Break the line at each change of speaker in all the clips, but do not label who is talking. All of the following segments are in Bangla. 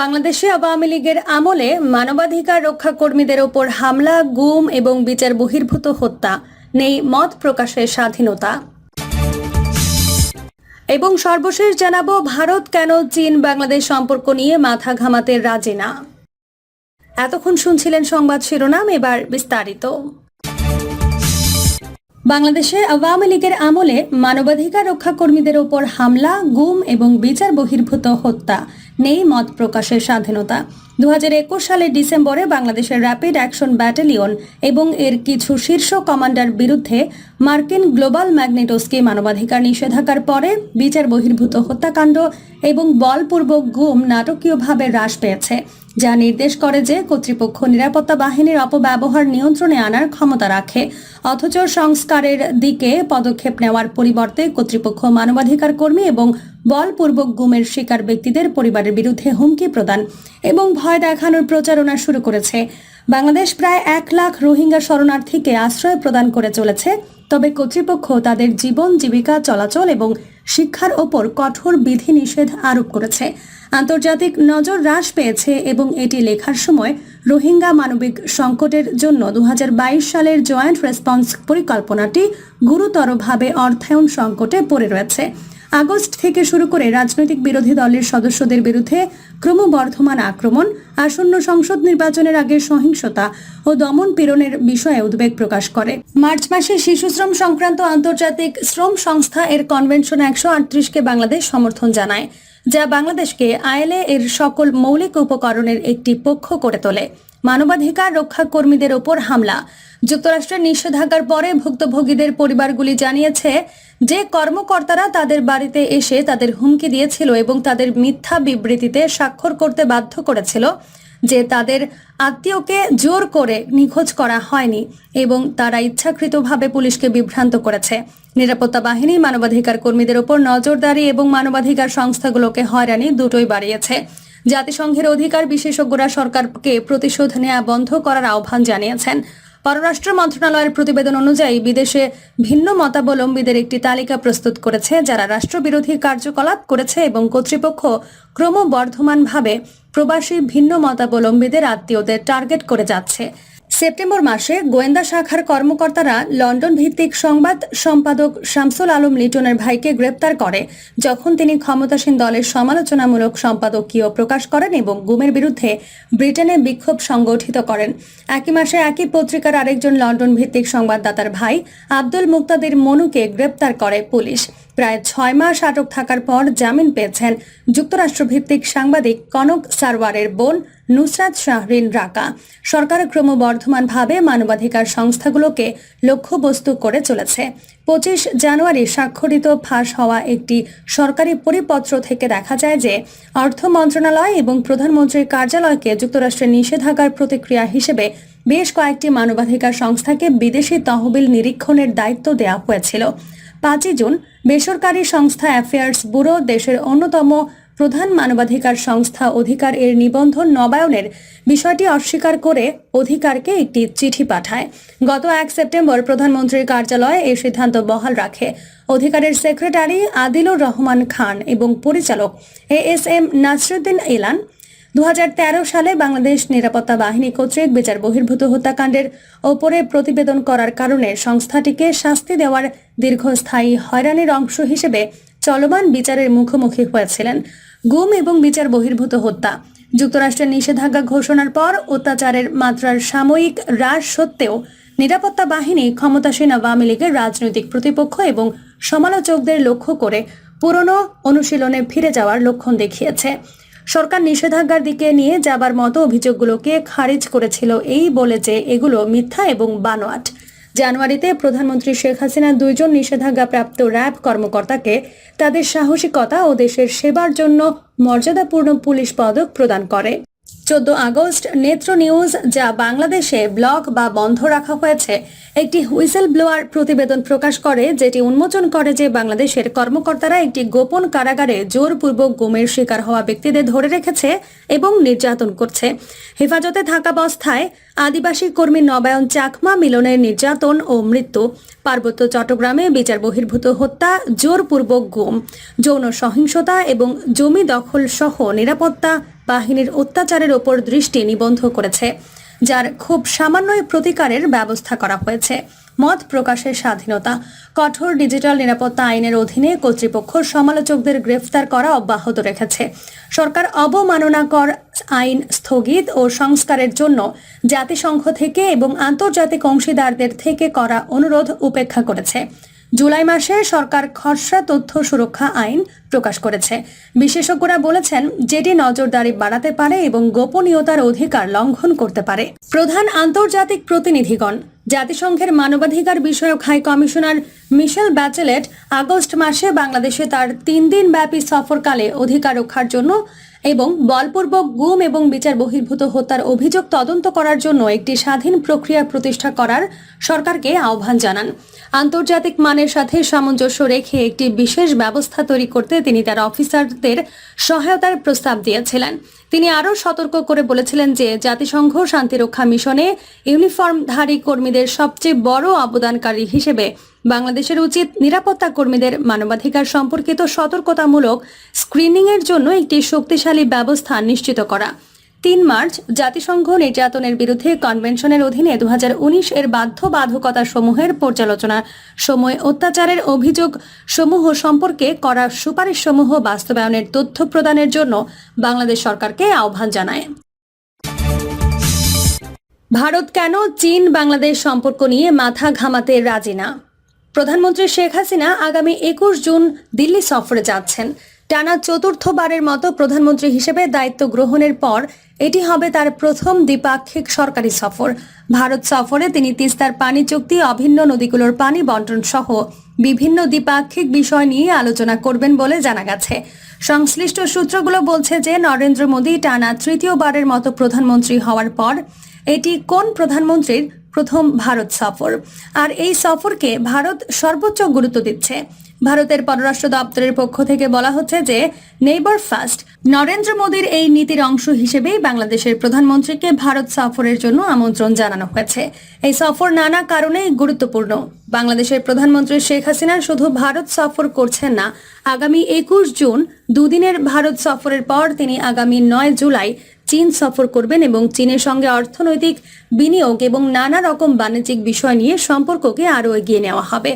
বাংলাদেশে আওয়ামী লীগের আমলে মানবাধিকার রক্ষা কর্মীদের ওপর হামলা, গুম এবং বিচার বহির্ভূত হত্যা নেই মত প্রকাশের স্বাধীনতা। এবং সর্বশেষ জানাব, ভারত কেন চীন বাংলাদেশ সম্পর্ক নিয়ে মাথা ঘামাতে রাজি না? এতক্ষণ শুনছিলেন সংবাদ শিরোনাম, এবার বিস্তারিত। বাংলাদেশে আওয়ামী লীগের আমলে মানবাধিকার রক্ষা কর্মীদের ওপর হামলা, গুম এবং বিচার বহির্ভূত হত্যা নেই মত প্রকাশের স্বাধীনতা। দু হাজার একুশ সালের ডিসেম্বরে বাংলাদেশের র্যাপিড অ্যাকশন ব্যাটালিয়ন এবং এর কিছু শীর্ষ কমান্ডার বিরুদ্ধে মার্কিন গ্লোবাল ম্যাগনেটোসকে মানবাধিকার নিষেধাজ্ঞার পরে বিচার বহির্ভূত হত্যাকাণ্ড এবং বলপূর্বক গুম নাটকীয়ভাবে হ্রাস পেয়েছে। যা নির্দেশ করে যে কর্তৃপক্ষ নিরাপত্তা বাহিনীর অপব্যবহার নিয়ন্ত্রণে আনার ক্ষমতা রাখে। অথচ সংস্কারের দিকে পদক্ষেপ নেওয়ার পরিবর্তে কর্তৃপক্ষ মানবাধিকার কর্মী এবং বলপূর্বক গুমের শিকার ব্যক্তিদের পরিবারের বিরুদ্ধে হুমকি প্রদান এবং ভয় দেখানোর প্রচারণা শুরু করেছে। বাংলাদেশ প্রায় এক লাখ রোহিঙ্গা শরণার্থীকে আশ্রয় প্রদান করে চলেছে। তবে কর্তৃপক্ষ তাদের জীবন জীবিকা চলাচল এবং শিক্ষার ওপর কঠোর বিধি নিষেধ আরোপ করেছে। আন্তর্জাতিক নজর হ্রাস পেয়েছে এবং এটি লেখার সময় রোহিঙ্গা মানবিক সংকটের জন্য দু হাজার বাইশ সালের জয়েন্ট রেসপন্স পরিকল্পনাটি গুরুতরভাবে অর্থায়ন সংকটে পড়ে রয়েছে। আগস্ট থেকে শুরু করে রাজনৈতিক বিরোধী দলের সদস্যদের বিরুদ্ধে ক্রমবর্ধমান আক্রমণ, আসন্ন সংসদ নির্বাচনের আগে সহিংসতা ও দমন পীড়নের বিষয়ে উদ্বেগ প্রকাশ করে। মার্চ মাসে শিশু শ্রম সংক্রান্ত আন্তর্জাতিক শ্রম সংস্থা এর কনভেনশন একশো আটত্রিশকে বাংলাদেশ সমর্থন জানায়। যা বাংলাদেশকে আইএলএ এর সকল মৌলিক উপকরণের একটি পক্ষ করে তোলে। মানবাধিকার রক্ষা কর্মীদের ওপর হামলা। যুক্তরাষ্ট্রের নিষেধাজ্ঞার পরে ভুক্তভোগীদের পরিবারগুলি জানিয়েছে যে কর্মকর্তারা তাদের বাড়িতে এসে তাদের হুমকি দিয়েছিল এবং তাদের মিথ্যা বিবৃতিতে স্বাক্ষর করতে বাধ্য করেছিল যে তাদের আত্মীয়কে জোর করে নিখোঁজ করা হয়নি এবং তারা ইচ্ছাকৃতভাবে পুলিশকে বিভ্রান্ত করেছে। নিরাপত্তা বাহিনী মানবাধিকার কর্মীদের ওপর নজরদারি এবং মানবাধিকার সংস্থাগুলোকে হয়রানি দুটোই বাড়িয়েছে। জাতিসংঘের অধিকার বিশেষজ্ঞরা সরকারকে প্রতিশোধ নেওয়া বন্ধ করার আহ্বান জানিয়েছেন। পররাষ্ট্র মন্ত্রণালয়ের প্রতিবেদন অনুযায়ী বিদেশে ভিন্ন মতাবলম্বীদের একটি তালিকা প্রস্তুত করেছে, যারা রাষ্ট্রবিরোধী কার্যকলাপ করেছে এবং কর্তৃপক্ষ ক্রমবর্ধমানভাবে প্রবাসী ভিন্ন মতাবলম্বীদের আত্মীয়দের টার্গেট করে যাচ্ছে। সেপ্টেম্বর মাসে গোয়েন্দা শাখার কর্মকর্তারা লন্ডন ভিত্তিক সংবাদ সম্পাদক শামসুল আলম লিটনের ভাইকে গ্রেপ্তার করে, যখন তিনি ক্ষমতাসীন দলের সমালোচনামূলক সম্পাদকীয় প্রকাশ করেন এবং গুমের বিরুদ্ধে ব্রিটেনে বিক্ষোভ সংগঠিত করেন। একই মাসে একই পত্রিকার আরেকজন লন্ডন ভিত্তিক সংবাদদাতার ভাই আব্দুল মুক্তাদের মনুকে গ্রেপ্তার করে পুলিশ। প্রায় ছয় মাস আটক থাকার পর জামিন পেয়েছেন যুক্তরাষ্ট্রভিত্তিক সাংবাদিক কনক সারওয়ারের বোন নুসরাত শাহরিন রাকা। সরকার ক্রমবর্ধমানভাবে মানবাধিকার সংস্থাগুলোকে লক্ষ্যবস্তু করে চলেছে। পঁচিশ জানুয়ারি স্বাক্ষরিত ফাঁস হওয়া একটি সরকারি পরিপত্র থেকে দেখা যায় যে অর্থ মন্ত্রণালয় এবং প্রধানমন্ত্রীর কার্যালয়কে যুক্তরাষ্ট্রের নিষেধাজ্ঞার প্রতিক্রিয়া হিসেবে বেশ কয়েকটি মানবাধিকার সংস্থাকে বিদেশি তহবিল নিরীক্ষণের দায়িত্ব দেওয়া হয়েছিল। পাঁচই জুন বেসরকারি সংস্থা অ্যাফেয়ার্স ব্যুরো দেশের অন্যতম প্রধান মানবাধিকার সংস্থা অধিকার এর নিবন্ধন নবায়নের বিষয়টি অস্বীকার করে অধিকারকে একটি চিঠি পাঠায়। গত এক সেপ্টেম্বর প্রধানমন্ত্রীর কার্যালয় এই সিদ্ধান্ত বহাল রাখে। অধিকারের সেক্রেটারি আদিলুর রহমান খান এবং পরিচালক এ এস এম নাসরুদ্দিন এলান দু হাজার তেরো সালে বাংলাদেশ নিরাপত্তা বাহিনী কর্তৃক বিচার বহির্ভূত হত্যাকাণ্ডের ওপরে প্রতিবেদন করার কারণে সংস্থাটিকে শাস্তি দেওয়ার দীর্ঘস্থায়ী হয়রানির অংশ হিসেবে চলমান বিচারের মুখোমুখি হয়েছিলেন। গুম এবং বিচার বহির্ভূত হত্যা, যুক্তরাষ্ট্রের নিষেধাজ্ঞা ঘোষণার পর অত্যাচারের মাত্রার সাময়িক হ্রাস সত্ত্বেও নিরাপত্তা বাহিনী ক্ষমতাসীন আওয়ামী লীগের রাজনৈতিক প্রতিপক্ষ এবং সমালোচকদের লক্ষ্য করে পুরনো অনুশীলনে ফিরে যাওয়ার লক্ষণ দেখিয়েছে। সরকার নিষেধাজ্ঞার দিকে নিয়ে যাবার মতো অভিযোগগুলোকে খারিজ করেছিল এই বলে যে এগুলো মিথ্যা এবং বানোয়াট। জানুয়ারিতে প্রধানমন্ত্রী শেখ হাসিনা দুইজন নিষেধাজ্ঞাপ্রাপ্ত র্যাব কর্মকর্তাকে তাদের সাহসিকতা ও দেশের সেবার জন্য মর্যাদাপূর্ণ পুলিশ পদক প্রদান করে। চোদ্দ আগস্ট নেত্র নিউজ যা বাংলাদেশে ব্লক বা বন্ধ রাখা হয়েছে একটি হুইসেল ব্লোয়ার প্রতিবেদন প্রকাশ করে, যেটি উন্মোচন করে যে বাংলাদেশের কর্মকর্তারা একটি গোপন কারাগারে জোরপূর্বক গুমের শিকার হওয়া ব্যক্তিদের ধরে রেখেছে এবং নির্যাতন করছে। হেফাজতে থাকাবস্থায় আদিবাসী কর্মী নবায়ন চাকমা মিলনের নির্যাতন ও মৃত্যু। পার্বত্য চট্টগ্রামে বিচার বহির্ভূত হত্যা, জোরপূর্বক গুম। যৌন সহিংসতা এবং জমি দখল সহ নিরাপত্তা বাহিনীর অত্যাচারের ওপর দৃষ্টি নিবন্ধ করেছে। যার খুব সামান্যই প্রতিকারের ব্যবস্থা করা হয়েছে। মত প্রকাশের স্বাধীনতা, কঠোর ডিজিটাল নিরাপত্তা আইনের অধীনে কর্তৃপক্ষ সমালোচকদের গ্রেফতার করা অব্যাহত রেখেছে। সরকার অবমাননাকর আইন স্থগিত ও সংস্কারের জন্য জাতিসংঘ থেকে এবং আন্তর্জাতিক অংশীদারদের থেকে করা অনুরোধ উপেক্ষা করেছে। জুলাই মাসে সরকার খসড়া তথ্য সুরক্ষা আইন প্রকাশ করেছে। বিশেষজ্ঞরা বলেছেন যেটি নজরদারি বাড়াতে পারে এবং গোপনীয়তার অধিকার লঙ্ঘন করতে পারে। প্রধান আন্তর্জাতিক প্রতিনিধিগণ, জাতিসংঘের মানবাধিকার বিষয়ক high commissioner Michelle Bachelet August মাসে বাংলাদেশে তার তিন দিন ব্যাপী সফরকালে অধিকার রক্ষার জন্য এবং বলপূর্বক গুম এবং বিচার বহির্ভূত হত্যার অভিযোগ তদন্ত করার জন্য একটি স্বাধীন প্রক্রিয়া প্রতিষ্ঠা করার সরকারকে আহ্বান জানান। আন্তর্জাতিক মানের সাথে সামঞ্জস্য রেখে একটি বিশেষ ব্যবস্থা তৈরি করতে তিনি তার অফিসারদের সহায়তার প্রস্তাব দিয়েছিলেন। তিনি আরও সতর্ক করে বলেছিলেন যে জাতিসংঘ শান্তিরক্ষা মিশনে ইউনিফর্মধারী কর্মীদের সবচেয়ে বড় অবদানকারী হিসেবে বাংলাদেশের উচিত নিরাপত্তা কর্মীদের মানবাধিকার সম্পর্কিত সতর্কতামূলক স্ক্রিনিংয়ের জন্য একটি শক্তিশালী ব্যবস্থা নিশ্চিত করা। তিন মার্চ, জাতিসংঘ নির্যাতনের বিরুদ্ধে কনভেনশনের অধীনে দুহাজার উনিশ এর বাধ্যবাধকতা সমূহের পর্যালোচনা। সময় অত্যাচারের অভিযোগ সমূহ সম্পর্কে করা সুপারিশ সমূহ বাস্তবায়নের তথ্য প্রদানের জন্য বাংলাদেশ সরকারকে আহ্বান জানায়। ভারত কেন চীন বাংলাদেশ সম্পর্ক নিয়ে মাথা ঘামাতে রাজি না? প্রধানমন্ত্রী শেখ হাসিনা আগামী একুশ জুন দিল্লি সফরে যাচ্ছেন। টানা চতুর্থবারের মতো প্রধানমন্ত্রী হিসেবে দায়িত্ব গ্রহণের পর এটি হবে তার প্রথম দ্বিপাক্ষিক সরকারি সফর। ভারত সফরে তিনি তিস্তার পানি চুক্তি, অভিন্ন নদীগুলোর পানি বন্টন সহ বিভিন্ন দ্বিপাক্ষিক বিষয় নিয়ে আলোচনা করবেন বলে জানা গেছে। সংশ্লিষ্ট সূত্রগুলো বলছে যে নরেন্দ্র মোদী টানা তৃতীয়বারের মতো প্রধানমন্ত্রী হওয়ার পর এটি কোন প্রধানমন্ত্রীর প্রথম ভারত সফর। আর এই সফরকে ভারত সর্বোচ্চ গুরুত্ব দিচ্ছে। ভারতের পররাষ্ট্র দপ্তরের পক্ষ থেকে বলা হচ্ছে যে নেইবার ফার্স্ট নরেন্দ্র মোদীর এই নীতির অংশ হিসেবেই বাংলাদেশের প্রধানমন্ত্রীকে ভারত সফরের জন্য আমন্ত্রণ জানানো হয়েছে। এই সফর নানা কারণেই গুরুত্বপূর্ণ। বাংলাদেশের প্রধানমন্ত্রী শেখ হাসিনা শুধু ভারত সফর করছেন না, আগামী একুশ জুন দুদিনের ভারত সফরের পর তিনি আগামী নয় জুলাই চীন সফর করবেন এবং চীনের সঙ্গে অর্থনৈতিক বিনিয়োগ এবং নানা রকম বাণিজ্যিক বিষয় নিয়ে সম্পর্ককে আরও এগিয়ে নেওয়া হবে।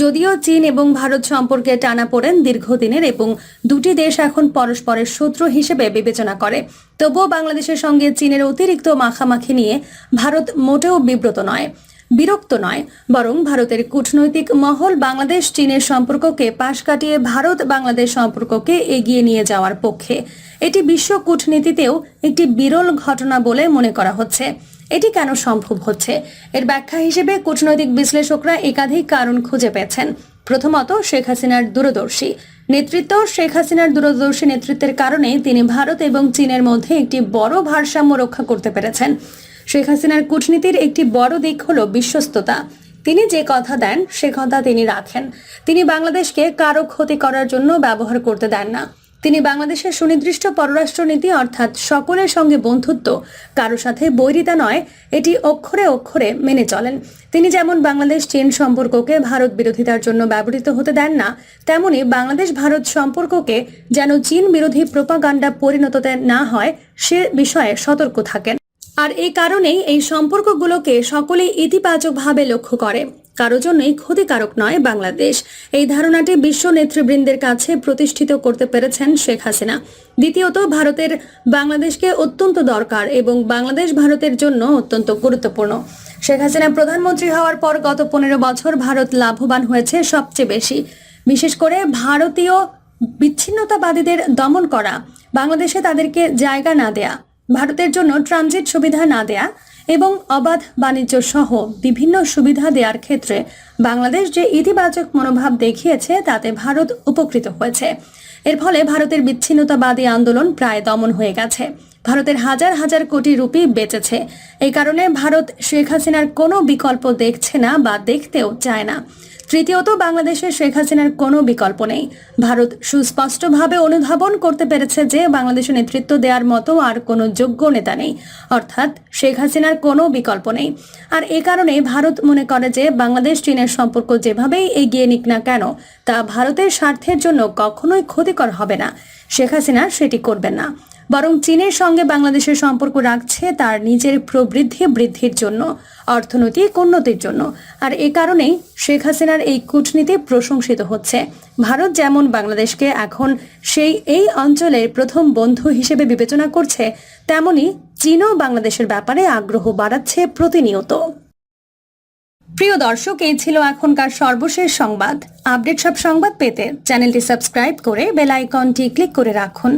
যদিও চীন এবং ভারত সম্পর্কে টানা পড়েন দীর্ঘদিনের এবং দুটি দেশ এখন পরস্পরের শত্রু হিসেবে বিবেচনা করে। তবুও বাংলাদেশের সঙ্গে চীনের অতিরিক্ত মাখামাখি নিয়ে ভারত মোটেও বিব্রত নয়। বিরক্ত নয়, বরং ভারতের কূটনৈতিক মহল বাংলাদেশ, চীনের সম্পর্ককে পাশ কাটিয়ে ভারত বাংলাদেশ সম্পর্ককে এগিয়ে নিয়ে যাওয়ার পক্ষে। এটি বিশ্ব কূটনীতিতেও একটি বিরল ঘটনা বলে মনে করা হচ্ছে। এটি কেন সম্ভব হচ্ছে? এর ব্যাখ্যা হিসেবে কূটনৈতিক বিশ্লেষকরা একাধিক কারণ খুঁজে পেয়েছেন। প্রথমত, শেখ হাসিনার দূরদর্শী। নেতৃত্ব শেখ হাসিনার দূরদর্শী নেতৃত্বের কারণে তিনি ভারত এবং চীনের মধ্যে একটি বড় ভারসাম্য রক্ষা করতে পেরেছেন। শেখ হাসিনার কূটনীতির একটি বড় দিক হলো বিশ্বস্ততা। তিনি যে কথা দেন, সে কথা তিনি রাখেন। তিনি বাংলাদেশকে কারও ক্ষতি করার জন্য ব্যবহার করতে দেন না। তিনি বাংলাদেশের সুনির্দিষ্ট পররাষ্ট্রনীতি, অর্থাৎ সকলের সঙ্গে বন্ধুত্ব, কারও সাথে বৈরিতা নয়, এটি অক্ষরে অক্ষরে মেনে চলেন। তিনি যেমন বাংলাদেশ চীন সম্পর্ককে ভারত বিরোধিতার জন্য ব্যবহৃত হতে দেন না, তেমনি বাংলাদেশ ভারত সম্পর্ককে যেন চীন বিরোধী প্রোপাগান্ডা পরিণততে না হয়, সে বিষয়ে সতর্ক থাকেন। আর এই কারণেই এই সম্পর্কগুলোকে সকলেই ইতিবাচকভাবে লক্ষ্য করে। কারও জন্যই ক্ষতিকারক নয় বাংলাদেশ। এই ধারণাটি বিশ্ব নেতৃবৃন্দের কাছে প্রতিষ্ঠিত করতে পেরেছেন শেখ হাসিনা। দ্বিতীয়ত, ভারতের বাংলাদেশকে অত্যন্ত দরকার এবং বাংলাদেশ ভারতের জন্য অত্যন্ত গুরুত্বপূর্ণ। শেখ হাসিনা প্রধানমন্ত্রী হওয়ার পর গত পনেরো বছর ভারত লাভবান হয়েছে সবচেয়ে বেশি। বিশেষ করে ভারতীয় বিচ্ছিন্নতাবাদীদের দমন করা, বাংলাদেশে তাদেরকে জায়গা না দেয়া। ভারতের জন্য ট্রানজিট সুবিধা না দেয়া এবং অবাধ বাণিজ্য সহ বিভিন্ন সুবিধা দেওয়ার ক্ষেত্রে বাংলাদেশ যে ইতিবাচক মনোভাব দেখিয়েছে, তাতে ভারত উপকৃত হয়েছে। এর ফলে ভারতের বিচ্ছিন্নতাবাদী আন্দোলন প্রায় দমন হয়ে গেছে। ভারতের হাজার হাজার কোটি রুপি বেঁচেছে। এই কারণে ভারত শেখ হাসিনার কোনো বিকল্প দেখছে না বা দেখতেও চায় না। তৃতীয়ত, বাংলাদেশে শেখ হাসিনার কোনো বিকল্প নেই। ভারত সুস্পষ্টভাবে অনুধাবন করতে পেরেছে যে বাংলাদেশে নেতৃত্ব দেওয়ার মতো আর কোনো যোগ্য নেতা নেই। অর্থাৎ শেখ হাসিনার কোনো বিকল্প নেই। আর এ কারণে ভারত মনে করে যে বাংলাদেশ চীনের সম্পর্ক যেভাবেই এগিয়ে নিক না কেন, তা ভারতের স্বার্থের জন্য কখনোই ক্ষতিকর হবে না। শেখ হাসিনা সেটি করবেন না। বরং চীনের সঙ্গে বাংলাদেশের সম্পর্ক রাখছে তার নিজের প্রবৃদ্ধি বৃদ্ধির জন্য, অর্থনৈতিক উন্নতির জন্য। আর এ কারণেই শেখ হাসিনার এই কূটনীতি প্রশংসিত হচ্ছে। ভারত যেমন বাংলাদেশকে এখন সেই এই অঞ্চলের প্রথম বন্ধু হিসেবে বিবেচনা করছে, তেমনি চীনও বাংলাদেশের ব্যাপারে আগ্রহ বাড়াচ্ছে প্রতিনিয়ত। প্রিয় দর্শক, এই ছিল এখনকার সর্বশেষ সংবাদ। আপডেট সব সংবাদ পেতে চ্যানেলটি সাবস্ক্রাইব করে বেল আইকনটি ক্লিক করে রাখুন।